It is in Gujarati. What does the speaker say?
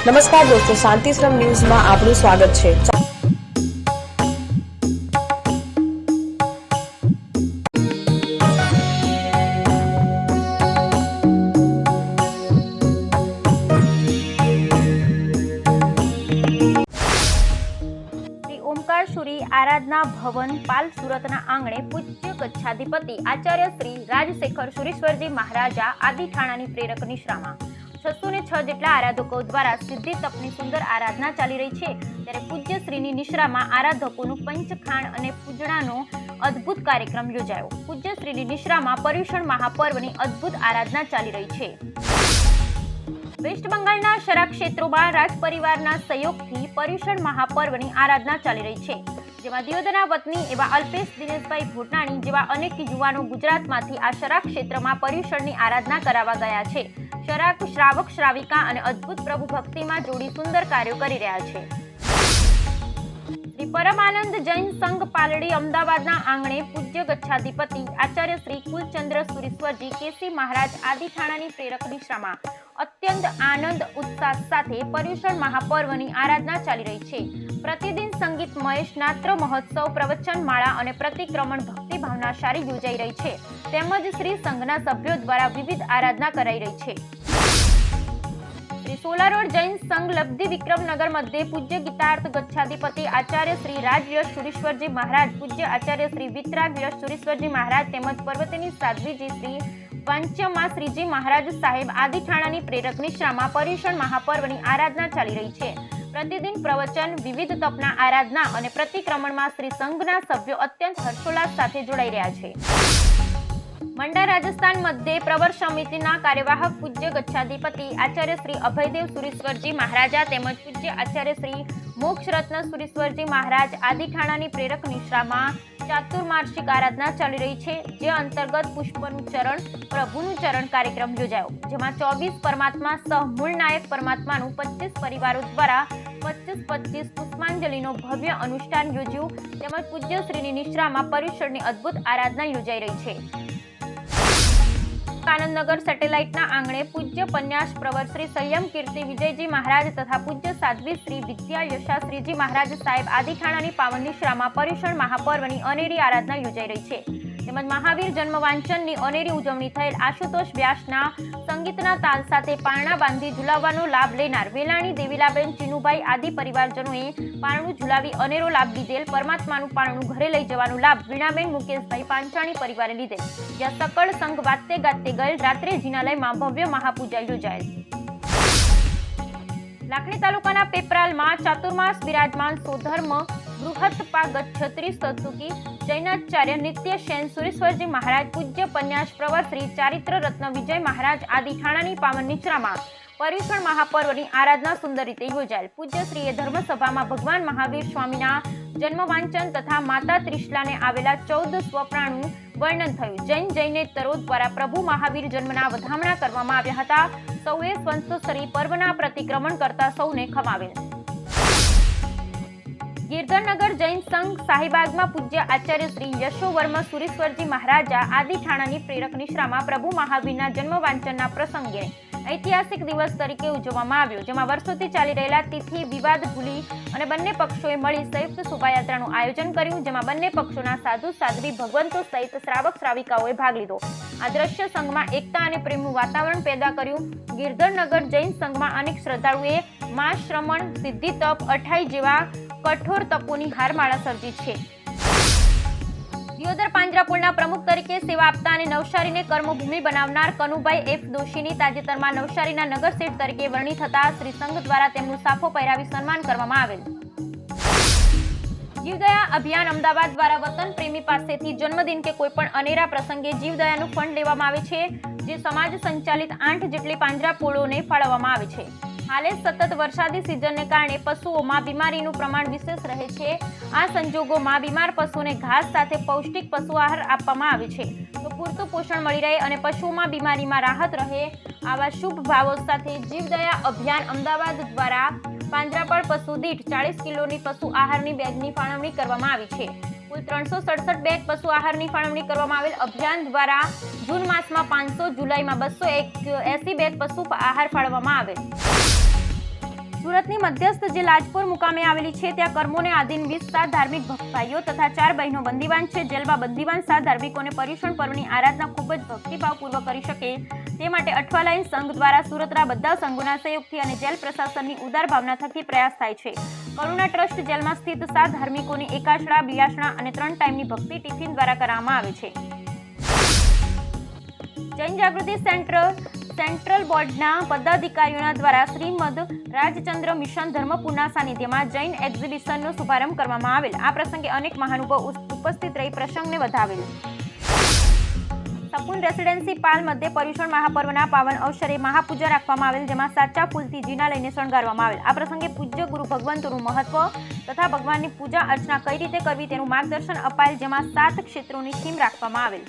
નમસ્કાર દોસ્તો, શાંતિશ્રમ ન્યૂઝમાં આપનું સ્વાગત છે. શ્રી ઓમકારશુરી આરાધના ભવન પાલ સુરતના આંગણે પૂજ્ય કચ્છાધિપતિ આચાર્ય શ્રી રાજશેખર સુરેશ્વરજી મહારાજા આદિ ઠાણાની પ્રેરક નિશ્રામાં છસો ને છ જેટલા આરાધકો દ્વારા સિદ્ધિ તપની સુંદર આરાધના ચાલી રહી છે. ત્યારે પૂજ્ય શ્રીની નિશ્રામાં આરાધકોનું પંચખાણ અને પૂજણાનો અદ્ભુત કાર્યક્રમ યોજાયો. પૂજ્ય શ્રીની નિશ્રામાં પર્યુષણ મહાપર્વની અદ્ભુત આરાધના ચાલી રહી છે. વેસ્ટ બંગાળના શરા ક્ષેત્રોમાં રાજ પરિવારના સહયોગથી પર્યુષણ મહાપર્વની આરાધના ચાલી રહી છે. જેમાં દિયોદના વતની એવા અલ્પેશ દિનેશભાઈ ભોટનાણી જેવા અનેક યુવાનો ગુજરાતમાંથી આ શરાક ક્ષેત્રમાં પર્યુષણની આરાધના કરાવવા ગયા છે. શરાક શ્રાવક શ્રાવિકા અને અદ્ભુત પ્રભુ ભક્તિમાં જોડી સુંદર કાર્યો કરી રહ્યા છે. પરમાનંદ જૈન સંઘ પાલડી અમદાવાદના આંગણે પૂજ્ય ગચ્છાધિપતિ આચાર્ય શ્રી કુલચંદ્ર સુરેશ્વરજી, કેસી મહારાજ આદિ થાણાની પ્રેરક નિશ્રામાં અત્યંત આનંદ, ઉત્સાહ સાથે પર્યુષણ મહાપર્વની આરાધના ચાલી રહી છે. પ્રતિદિન સંગીત મહેશ નાત્ર મહોત્સવ, પ્રવચન માળા અને પ્રતિક્રમણ ભક્તિ ભાવના સારી યોજાઈ રહી છે. તેમજ શ્રી સંઘના સભ્યો દ્વારા વિવિધ આરાધના કરાઈ રહી છે. શ્રી સોલા જૈન સંઘ લબ્ધિ વિક્રમનગર મધ્યે પૂજ્ય ગીતાર્થ ગચ્છાધિપતિ આચાર્ય શ્રી રાજયશ સુરેશ્વરજી મહારાજ, પૂજ્ય આચાર્ય શ્રી વિતરાગ યશ સુરેશ્વરજી મહારાજ તેમજ પર્વતીની સાધ્વીજી શ્રી પંચમા શ્રીજી મહારાજ સાહેબ આદિઠાણાની પ્રેરક નિશ્રામાં પર્યુષણ મહાપર્વની આરાધના ચાલી રહી છે. પ્રતિદિન પ્રવચન, વિવિધ તપના આરાધના અને પ્રતિક્રમણમાં શ્રી સંઘના સભ્યો અત્યંત હર્ષોલ્લાસ સાથે જોડાઈ રહ્યા છે. મંડા રાજસ્થાન મધ્ય પ્રવર સમિતિના કાર્યવાહક પૂજ્ય ગચ્છાધિપતિ આચાર્ય શ્રી અભયદેવ સુરેશ્વરજી મહારાજા તેમજ પૂજ્ય આચાર્ય શ્રી મોક્ષ રત્ન સુરેશ્વરજી મહારાજ આદિઠાણાની પ્રેરક નિશ્રામાં ચાતુર્માસિક આરાધના ચાલી રહી છે, જે અંતર્ગત પુષ્પનું ચરણ, પ્રભુનું ચરણ કાર્યક્રમ યોજાયો, જેમાં ચોવીસ પરમાત્મા સહ મૂળ નાયક પરમાત્માનું પચીસ પરિવારો દ્વારા પચીસ પચીસ પુષ્પાંજલિનો ભવ્ય અનુષ્ઠાન યોજ્યું, તેમજ પૂજ્ય શ્રીની નિશ્રામાં પર્યુષણની અદ્ભુત આરાધના યોજાઈ રહી છે. આનંદનગર સેટેલાઇટના આંગણે પૂજ્ય પન્યાસ પ્રવર શ્રી સંયમ કીર્તિ વિજયજી મહારાજ તથા પૂજ્ય સાધ્વી શ્રી વિદ્યા યશાશ્રીજી મહારાજ સાહેબ આદિઠાણાની પાવન નિશ્રામાં પર્યુષણ મહાપર્વની અનેરી આરાધના યોજાઈ રહી છે. તેમજ મહાવીર જન્મ વાંચનની અનેરી ઉજવણી થયેલ આશુતોષ વ્યાસના સંગીતના તાલ સાથે પારણા બાંધી ઝુલાવવાનો લાભ લેનાર વેલાણી દેવીલાબેન ચીનુભાઈ આદિ પરિવારજનોએ પારણું ઝુલાવી અનેરો લાભ લીધેલ પરમાત્માનું પારણું ઘરે લઈ જવાનો લાભ વીણાબેન મુકેશભાઈ પાંચાણી પરિવારે લીધેલ. જ્યાં સકળ સંઘ વાતે ગાતે ગયેલ. રાત્રે જિનાલયમાં ભવ્ય મહાપૂજા યોજાયેલ. લાખણી તાલુકાના પેપરાલમાં ચાતુર્માસ બિરાજમાન સોધર્મ બૃહત્પા છત્રીસ સત્સુકી જૈનાચાર્ય નિત્ય શેન સુરેશ્વરજી મહારાજ પૂજ્ય પન્યાસ પ્રવર ચારિત્ર રત્ન વિજય મહારાજ આદિ ઠાણાની પાવન નિશ્રામાં પર્યુષણ મહાપર્વની આરાધના સુંદર રીતે યોજાયેલ. પૂજ્ય શ્રીએ ધર્મસભામાં ભગવાન મહાવીર સ્વામીના જન્મ વાંચન તથા માતા ત્રિશલાને આવેલા ચૌદ સ્વપ્રાણું વર્ણન થયું. જૈન જૈનેતરો દ્વારા પ્રભુ મહાવીર જન્મના વધામણા કરવામાં આવ્યા હતા. સૌએ સ્વંતસરી પર્વના પ્રતિક્રમણ કરતા સૌને ખમાવેલ. ગિરધરનગર જૈન સંઘ શાહીબાગમાં પૂજ્ય આચાર્ય શ્રી યશોવર્મ સુરેશ્વરજી મહારાજા આદિ ઠાણાની પ્રેરક નિશ્રામાં પ્રભુ મહાવીરના જન્મ વાંચનના પ્રસંગે ઐતિહાસિક દિવસ તરીકે ઉજવવામાં આવ્યો, જેમાં વર્ષોથી ચાલી રહેલા તિથિ, વિવાદ ભૂલી અને બંને પક્ષોએ મળી સંયુક્ત શોભાયાત્રાનું આયોજન કર્યું, જેમાં બંને પક્ષોના સાધુ સાધ્વી ભગવંતો સહિત શ્રાવક શ્રાવિકાઓએ ભાગ લીધો. આ દ્રશ્ય સંઘમાં એકતા અને પ્રેમનું વાતાવરણ પેદા કર્યું. ગિરધરનગર જૈન સંઘમાં અનેક શ્રદ્ધાળુએ મા શ્રમણ, સિદ્ધિ તપ, અઠાઈ જેવા કઠોર તપોની હારમાળા સર્જી છે. દિયોદર પાંજરાપોળના પ્રમુખ તરીકે સેવા આપતા અને નવસારીને કર્મભૂમિ બનાવનાર કનુભાઈ એફ દોશીની તાજેતરમાં નવસારીના નગરસેઠ તરીકે વરણી થતા શ્રી સંઘ દ્વારા તેમનું સાફો પહેરાવી સન્માન કરવામાં આવેલ. જીવદયા અભિયાન અમદાવાદ દ્વારા વતન પ્રેમી પાસેથી જન્મદિન કે કોઈપણ અનેરા પ્રસંગે જીવદયાનું ફંડ લેવામાં આવે છે, જે સમાજ સંચાલિત આઠ જેટલી પાંજરાપોળોને ફાળવવામાં આવે છે. હાલે સતત વરસાદી સિઝનને કારણે પશુઓમાં બીમારીનું પ્રમાણ વિશેષ રહે છે. આ સંજોગોમાં બીમાર પશુને ઘાસ સાથે પૌષ્ટિક પશુ આહાર આપવામાં આવે છે. તો પૂરતું પોષણ મળી રહે અને પશુઓમાં બીમારીમાં રાહત રહે આવા શુભ ભાવો સાથે જીવદયા અભિયાન અમદાવાદ દ્વારા પાંજરાપળ પશુ દીઠ ચાળીસ કિલોની પશુ આહારની બેગની ફાળવણી કરવામાં આવી છે. કુલ ત્રણસો સડસઠ બેગ પશુ આહારની ફાળવણી કરવામાં આવેલ અભિયાન દ્વારા જૂન માસમાં પાંચસો, જુલાઈમાં બસો એક એસી બેગ પશુ આહાર ફાળવવામાં આવેલ સુરતની મધ્યસ્થ જે લાજપુર મુકામે આવેલી છે, ત્યાં કર્મોને આધીન વીસ સાત ધાર્મિક ભક્તભાઈઓ તથા ચાર બહેનો બંદીવાન છે. જેલમાં બંદીવાન સાત ધાર્મિકોને પર્યુષણ પર્વની આરાધના ખૂબ જ ભક્તિભાવપૂર્વક કરી શકે તે માટે અઠવાલાઈન સંઘ દ્વારા સુરતના બધા સંઘોના સહયોગથી અને જેલ પ્રશાસનની ઉદાર ભાવના થકી પ્રયાસ થાય છે. કરુણા ટ્રસ્ટ જેલમાં સ્થિત સાત ધાર્મિકોની એકાશળા બિયાસણા અને ત્રણ ટાઈમની ભક્તિ ટિફિન દ્વારા કરવામાં આવે છે. જૈન જાગૃતિ સેન્ટર સેન્ટ્રલ બોર્ડના પદાધિકારીઓના દ્વારા શ્રીમદ રાજચંદ્ર મિશન ધર્મપુરના સાનિધ્યમાં જૈન એક્ઝિબિશનનો શુભારંભ કરવામાં આવેલ. આ પ્રસંગે અનેક મહાનુભાવ ઉપસ્થિત રહી પ્રસંગને વધાવેલ. સપુન રેસિડેન્સી પાલ મધ્ય પર્યુષણ મહાપર્વના પાવન અવસરે મહાપૂજા રાખવામાં આવેલ, જેમાં સાચા ફૂલથી જીના લઈને શણગારવામાં આવેલ. આ પ્રસંગે પૂજ્ય ગુરુ ભગવંતનું મહત્વ તથા ભગવાનની પૂજા અર્ચના કઈ રીતે કરવી તેનું માર્ગદર્શન અપાયેલ, જેમાં સાત ક્ષેત્રોની થીમ રાખવામાં આવેલ.